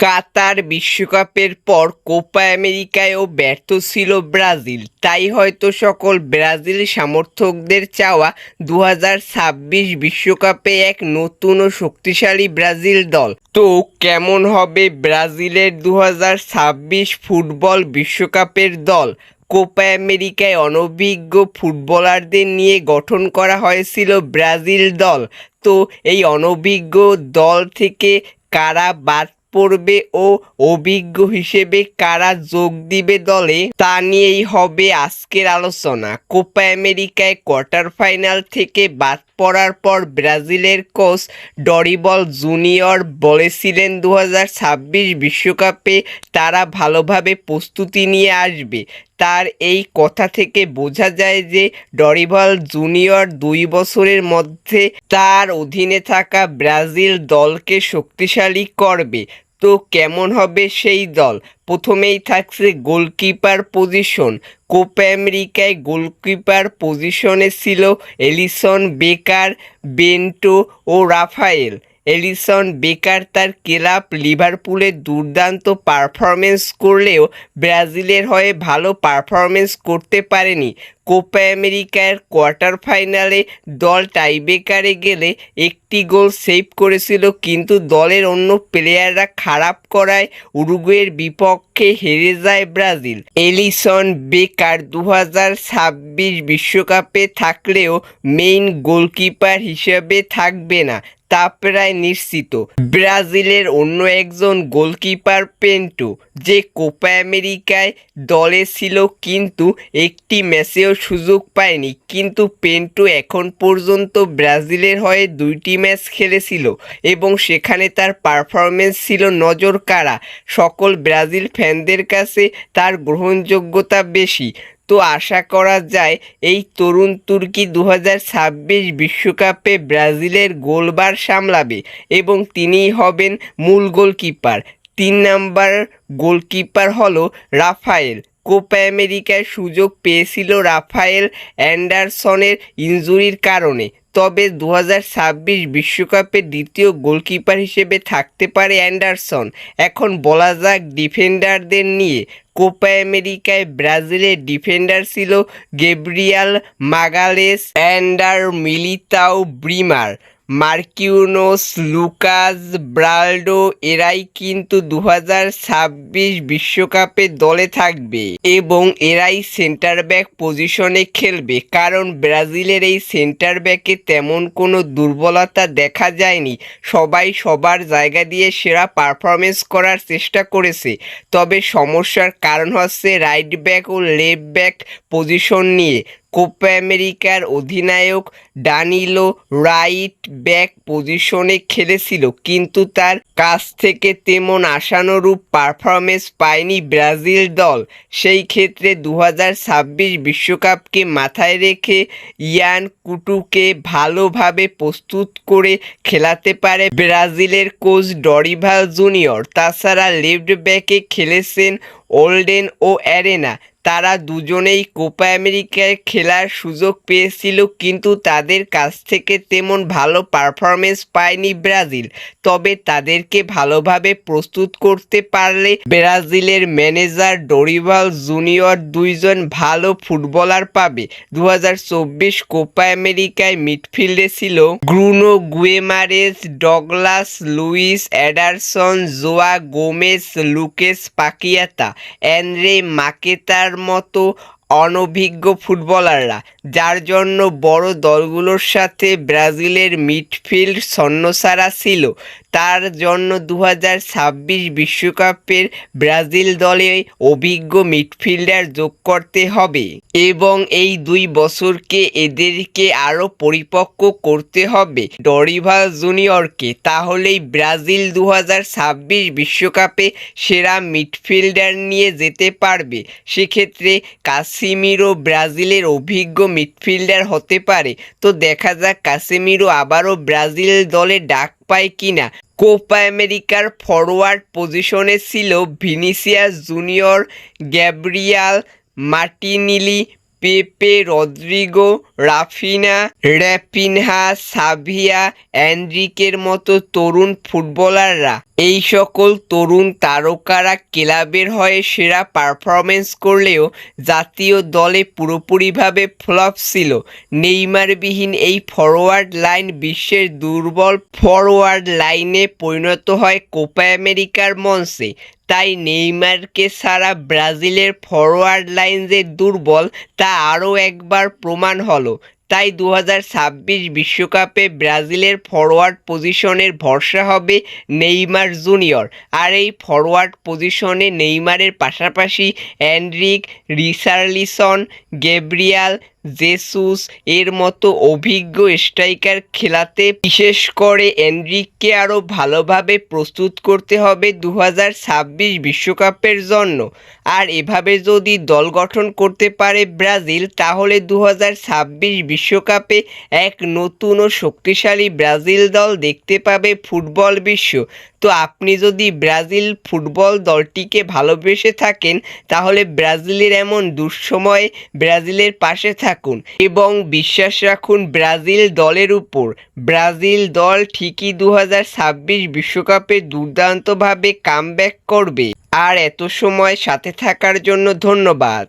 কাতার বিশ্বকাপের পর কোপা আমেরিকায়ও ব্যর্থ ছিল ব্রাজিল। তাই হয়তো সকল ব্রাজিল সমর্থকদের চাওয়া দু বিশ্বকাপে এক নতুন ও শক্তিশালী ব্রাজিল দল। তো কেমন হবে ব্রাজিলের দু হাজার ছাব্বিশ ফুটবল বিশ্বকাপের দল? কোপা আমেরিকায় অনভিজ্ঞ ফুটবলারদের নিয়ে গঠন করা হয়েছিল ব্রাজিল দল। তো এই অনভিজ্ঞ দল থেকে কারা বাদ পড়বে ও অভিজ্ঞ হিসেবে কারা যোগ দিবে দলে, তা নিয়েই হবে আজকের আলোচনা। কোপা আমেরিকায় কোয়ার্টার ফাইনাল থেকে বাদ পড়ার পর ব্রাজিলের কোচ ডরিবল জুনিয়র বলেছিলেন দু বিশ্বকাপে তারা ভালোভাবে প্রস্তুতি নিয়ে আসবে। তার এই কথা থেকে বোঝা যায় যে ডরিভাল জুনিয়র দুই বছরের মধ্যে তার অধীনে থাকা ব্রাজিল দলকে শক্তিশালী করবে। তো কেমন হবে সেই দল? প্রথমেই থাকছে গোলকিপার পজিশন। কোপা আমেরিকায় গোলকিপার পজিশনে ছিল এলিসন বেকার, বেন্টো ও রাফায়েল। এলিসন বেকার তার ক্লাব লিভারপুলে দুর্দান্ত পারফরমেন্স করলেও ব্রাজিলের হয়ে ভালো পারফরমেন্স করতে পারেনি। কোপা আমেরিকার কোয়ার্টার ফাইনালে দল টাইবেকারে গেলে একটি গোল সেভ করেছিল, কিন্তু দলের অন্য প্লেয়াররা খারাপ করায় উরুগুয়ের বিপক্ষে হেরে যায় ব্রাজিল। এলিসন বেকার দু হাজার বিশ্বকাপে থাকলেও মেইন গোলকিপার হিসেবে থাকবে না। তা প্রায় নিশ্চিত। ব্রাজিলের অন্য একজন গোলকিপার পেন্টো, যে কোপা আমেরিকায় দলে ছিল কিন্তু একটি ম্যাচেও সুযোগ পায়নি। কিন্তু পেন্টো এখন পর্যন্ত ব্রাজিলের হয়ে দুইটি ম্যাচ খেলেছিল এবং সেখানে তার পারফরমেন্স ছিল নজর কাড়া সকল ব্রাজিল ফ্যানদের কাছে তার গ্রহণযোগ্যতা বেশি। তো আশা করা যায় এই তরুণ তুর্কি দু বিশ্বকাপে ব্রাজিলের গোলবার সামলাবে এবং তিনিই হবেন মূল গোলকিপার। তিন নাম্বার গোলকিপার হলো রাফায়েল। কোপা আমেরিকায় সুযোগ পেয়েছিল রাফায়েল অ্যান্ডারসনের ইনজুরির কারণে। তবে দু বিশ্বকাপে দ্বিতীয় গোলকিপার হিসেবে থাকতে পারে অ্যান্ডারসন। এখন বলা যাক ডিফেন্ডারদের নিয়ে। কোপা আমেরিকায় ব্রাজিলের ডিফেন্ডার ছিল Gabriel Magalhaes, Eder Militao Bremer. Marquinhos, Lucas, Beraldo, এরাই কিন্তু দু ছাব্বিশ বিশ্বকাপে দলে থাকবে এবং এরাই সেন্টার ব্যাক পজিশনে খেলবে। কারণ ব্রাজিলের এই সেন্টার ব্যাকে তেমন কোনো দুর্বলতা দেখা যায়নি। সবাই সবার জায়গা দিয়ে সেরা পারফরমেন্স করার চেষ্টা করেছে। তবে সমস্যার কারণ হচ্ছে রাইট ব্যাক ও লেফট ব্যাক পজিশন নিয়ে। কোপা আমেরিকার অধিনায়ক ডানিলো রাইট ব্যাক পজিশনে খেলেছিল, কিন্তু তার কাছ থেকে তেমন আশানুরূপ পারফরমেন্স পায়নি ব্রাজিল দল। সেই ক্ষেত্রে দু বিশ্বকাপকে মাথায় রেখে ইয়ান কুটুকে ভালোভাবে প্রস্তুত করে খেলাতে পারে ব্রাজিলের কোচ ডরিভাল জুনিয়র। তাছাড়া লেফট ব্যাকে খেলেছেন ওল্ডেন ও অ্যারেনা। তারা দুজনেই কোপা আমেরিকায় খেলার সুযোগ পেয়েছিল, কিন্তু তাদের কাছ থেকে তেমন ভালো পারফরমেন্স পায়নি ব্রাজিল। তবে তাদেরকে ভালোভাবে প্রস্তুত করতে পারলে ব্রাজিলের ম্যানেজার ডরিভাল জুনিয়র দুইজন ভালো ফুটবলার পাবে। দু হাজার চব্বিশ কোপা আমেরিকায় মিডফিল্ডে ছিল Bruno Guimaraes Douglas, Luiz Ederson, Joao Gomes Lucas Paqueta, Andre মাকেতার মতো অনভিজ্ঞ ফুটবলাররা, যার জন্য বড় দলগুলোর সাথে ব্রাজিলের মিডফিল্ড সন্ন্যসারা ছিল। তার জন্য দু বিশ্বকাপের ব্রাজিল দলে অভিজ্ঞ মিডফিল্ডার যোগ করতে হবে এবং এই দুই বছরকে এদেরকে আরও পরিপক্ক করতে হবে ডরিভাল জুনিয়রকে। তাহলেই ব্রাজিল দু বিশ্বকাপে সেরা মিডফিল্ডার নিয়ে যেতে পারবে। সেক্ষেত্রে কাসিমিরো ব্রাজিলের অভিজ্ঞ মিডফিল্ডার হতে পারে। তো দেখা যাক কাসিমিরো আবারও ব্রাজিল দলে ডাক পায় কিনা। কোপা আমেরিকার ফরওয়ার্ড পজিশনে ছিল Vinicius Junior Gabriel Martinelli Pepe Rodrygo Raphinha Raphinha Savio অ্যান্ড্রিকের মতো তরুণ ফুটবলাররা। এই সকল তরুণ তারকারা ক্লাবের হয়ে সেরা পারফরমেন্স করলেও জাতীয় দলে পুরোপুরিভাবে ফ্লপ ছিল। নেইমারবিহীন এই ফরওয়ার্ড লাইন বিশ্বের দুর্বল ফরওয়ার্ড লাইনে পরিণত হয় কোপা আমেরিকার মঞ্চে। তাই নেইমারকে ছাড়া ব্রাজিলের ফরওয়ার্ড লাইন যে দুর্বল, তা আরও একবার প্রমাণ হলো। তাই দু বিশ্বকাপে ব্রাজিলের ফরওয়ার্ড পজিশনের ভরসা হবে নেইমার জুনিয়র। আর এই ফরওয়ার্ড পজিশনে নেইমারের পাশাপাশি অ্যান্ড্রিক রিসার্লিসন গেব্রিয়াল জেসুস এর মতো অভিজ্ঞ স্ট্রাইকার খেলাতে, বিশেষ করে এনরিককে আরও ভালোভাবে প্রস্তুত করতে হবে দু বিশ্বকাপের জন্য। আর এভাবে যদি দল গঠন করতে পারে ব্রাজিল, তাহলে দু বিশ্বকাপে এক নতুন ও শক্তিশালী ব্রাজিল দল দেখতে পাবে ফুটবল বিশ্ব। তো আপনি যদি ব্রাজিল ফুটবল দলটিকে ভালোবেসে থাকেন, তাহলে ব্রাজিলের এমন দুঃসময়ে ব্রাজিলের পাশে থাকুন এবং বিশ্বাস রাখুন ব্রাজিল দলের উপর। ব্রাজিল দল ঠিকই দু বিশ্বকাপে দুর্দান্তভাবে কামব্যাক করবে। আর এত সময় সাথে থাকার জন্য ধন্যবাদ।